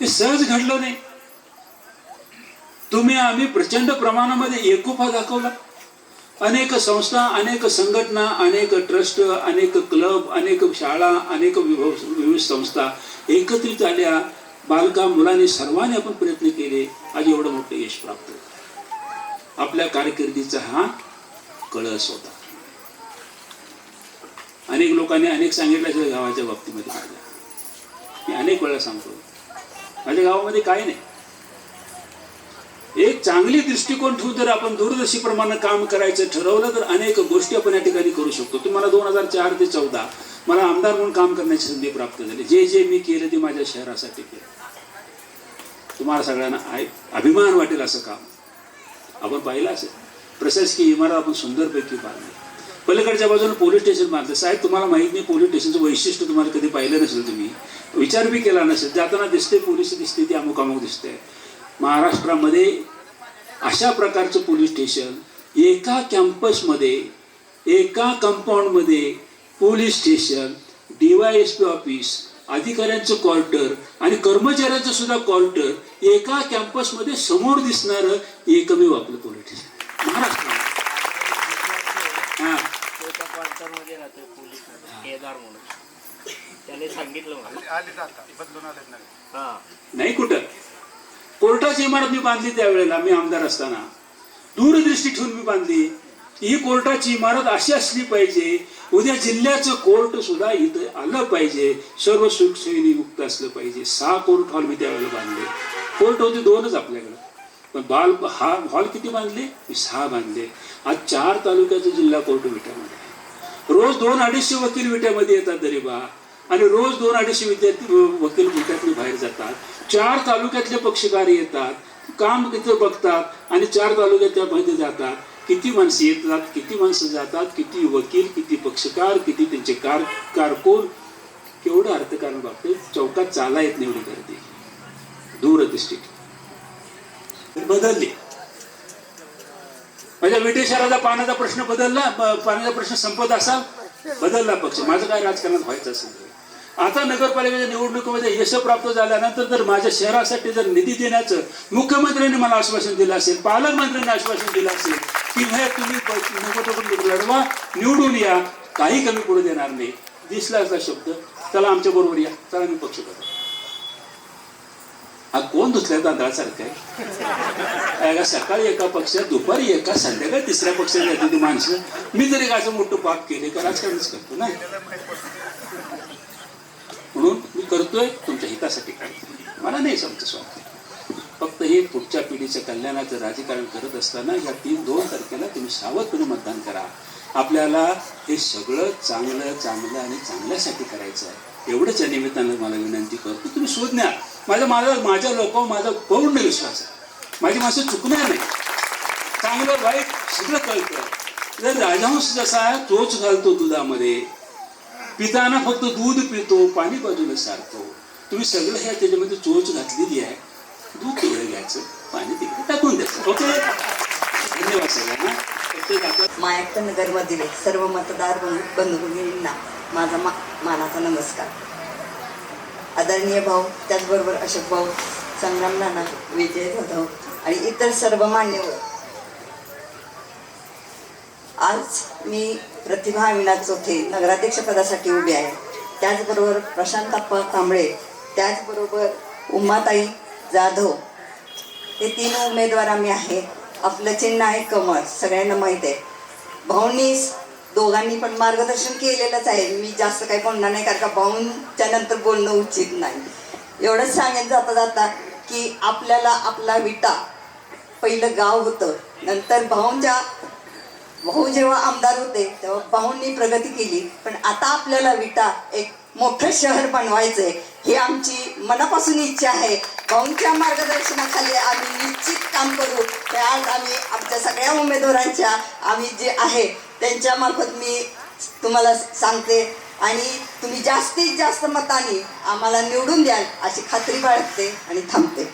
हे सहज घडलं नाही. तुम्ही आम्ही प्रचंड प्रमाणामध्ये एकोपा दाखवला. अनेक संस्था अनेक संघटना अनेक ट्रस्ट अनेक क्लब अनेक शाळा अनेक विभव विविध संस्था एकत्रित आल्या. बालका मुलांनी सर्वांनी आपण प्रयत्न केले. आज एवढं मोठं यश प्राप्त आपल्या कारकिर्दीचा हा कळस होता. अनेक लोकांनी अनेक सांगितलं गावाच्या बाबतीमध्ये मी अनेक वेळा सांगतो. माझ्या गावामध्ये काय नाही. एक चांगली दृष्टिकोन ठेवून जर आपण दूरदर्शीप्रमाणे काम करायचं ठरवलं तर अनेक गोष्टी आपण या ठिकाणी करू शकतो. तुम्हाला दोन हजार चार ते चौदा मला आमदार म्हणून काम करण्याची संधी प्राप्त झाली. जे जे मी केलं ते माझ्या शहरासाठी केलं. तुम्हाला सगळ्यांना अभिमान वाटेल असं काम. आपण पाहिलं असेल. प्रशासकीय इमारत आपण सुंदरपैकी बांधली. पलीकडच्या बाजूने पोलीस स्टेशन बांधलं. साहेब तुम्हाला माहीत नाही पोलीस स्टेशनचं वैशिष्ट्य तुम्हाला कधी पाहिलं नसेल तुम्ही. विचार बी केला नसेल. जाताना दिसते पोलीस दिसते ती अमुक अमुक दिसते. महाराष्ट्रामध्ये अशा प्रकारचं पोलीस स्टेशन एका कॅम्पसमध्ये एका कंपाऊंडमध्ये पोलीस स्टेशन डीवायएसपी ऑफिस अधिकाऱ्यांचं क्वार्टर आणि कर्मचाऱ्यांचं सुद्धा क्वार्टर एका कॅम्पसमध्ये समोर दिसणारं एकमेव आपलं पोलीस स्टेशन महाराष्ट्रामध्ये हा त्याच्या क्वार्टरमध्ये राहतो पोलीस केदार म्हणून त्याने सांगितलं मला आले आता बदलून आलेत नवीन. हा. नाही कुठं? कोर्टाची इमारत मी बांधली त्यावेळेला मी आमदार असताना. दूरदृष्टी ठेवून मी बांधली. ही कोर्टाची इमारत अशी असली पाहिजे उद्या जिल्ह्याचं कोर्ट सुद्धा इथं आलं पाहिजे. सर्व सुखसोयीने युक्त असलं पाहिजे. सहा कोर्ट हॉल मी त्यावेळेला बांधले. कोर्ट होते दोनच आपल्याकडं. पण बाल हा हॉल किती बांधले? मी सहा बांधले. आज चार तालुक्याचं जिल्हा कोर्ट विट्यामध्ये रोज दोन अडीचशे वकील विट्यामध्ये येतात तरी बा. आणि रोज दोन अडीचशे विद्यार्थी वकील विट्यातून बाहेर जातात. चार तालुक्यातले पक्षकार येतात काम तिथं बघतात आणि चार तालुक्यात त्यामध्ये जातात. किती माणसं येतात किती माणसं जातात किती वकील किती पक्षकार किती त्यांचे कार कारकून. केवढं अर्थकारण बाबतीत चौकात चाला येत नाही एवढी गर्दी. दूरदृष्टी. बदलली. म्हणजे ब्रिटिश शहराचा पाण्याचा प्रश्न बदलला पाण्याचा प्रश्न संपत असा बदलला पक्ष. माझं काय राजकारणात व्हायचं असेल? आता नगरपालिकेच्या निवडणुकीमध्ये यश प्राप्त झाल्यानंतर जर माझ्या शहरासाठी जर निधी देण्याचं मुख्यमंत्र्यांनी मला आश्वासन दिलं असेल पालकमंत्र्यांनी आश्वासन दिलं असेल की हे तुम्ही लढवा निवडून या काही कमी पडू देणार नाही. दिसला असा शब्द चला आमच्या बरोबर या चला मी पक्ष करतो हा कोण दुसऱ्या तांदळासारखं आहे? सकाळी एका पक्षात दुपारी एका संध्याकाळी तिसऱ्या पक्षात माणसं. मी तरी असं मोठं पाप केले का राजकारणच करतो ना? म्हणून मी करतोय तुमच्या हितासाठी. करतोय मला नाही समजत स्वामी. फक्त हे पुढच्या पिढीच्या कल्याणाचं राजकारण करत असताना या तीन दोन तारखेला तुम्ही सावधपणे मतदान करा. आपल्याला हे सगळं चांगलं चांगलं आणि चांगल्यासाठी करायचं आहे. एवढंच या निमित्तानं मला विनंती करतो. तुम्ही शोध न्या. माझा माझा माझ्या लोकांवर माझा पूर्ण विश्वास आहे. माझी माणसं चुकणार नाही. चांगलं वाईट सगळं कळतं. जर राजहंस जसा आहे तोच घालतो दुधामध्ये. पिताना फक्त दूध पितो पाणी बाजूला सारतो. तुम्ही सगळं ह्या त्याच्यामध्ये चोच घातलेली आहे. दूध तिकडे घ्यायचं पाणी तिकडे टाकून द्यायचं. ओके? धन्यवाद सगळ्यांना. मायाक्त नगरमधील सर्व मतदार बंधू बंधू भगिनींना माझा मा मानाचा नमस्कार. आदरणीय भाऊ त्याचबरोबर अशोक भाऊ संग्राम नाना विजय जाधव आणि इतर सर्व मान्यवर. आज मी प्रतिभा अविनाथ चौथे नगराध्यक्षपदासाठी उभी उभे आहे. त्याचबरोबर प्रशांत अप्पा कांबळे त्याचबरोबर उमाताई जाधव हे तीन उमेदवार आम्ही आहे. आपलं चिन्ह आहे कमळ सगळ्यांना माहीत आहे. भाऊंनी दोघांनी पण मार्गदर्शन केलेलंच आहे. मी जास्त काही बोलणार नाही कारण का भाऊंच्या नंतर बोलणं उचित नाही. एवढंच सांगेन जाता जाता की आपल्याला आपला विटा पहिलं गाव होतं. नंतर भाऊंच्या भाऊ जेव्हा आमदार होते तेव्हा भाऊंनी प्रगती केली. पण आता आपल्याला विटा एक मोठं शहर बनवायचंय ही आमची मनापासून इच्छा आहे. भाऊंच्या मार्गदर्शनाखाली आम्ही निश्चित काम करू. ते आज आम्ही आमच्या सगळ्या उमेदवारांच्या आम्ही जे आहे त्यांच्या मार्फत मी तुम्हाला सांगते. आणि तुम्ही जास्तीत जास्त मताने आम्हाला निवडून द्याल अशी खात्री बाळगते आणि थांबते.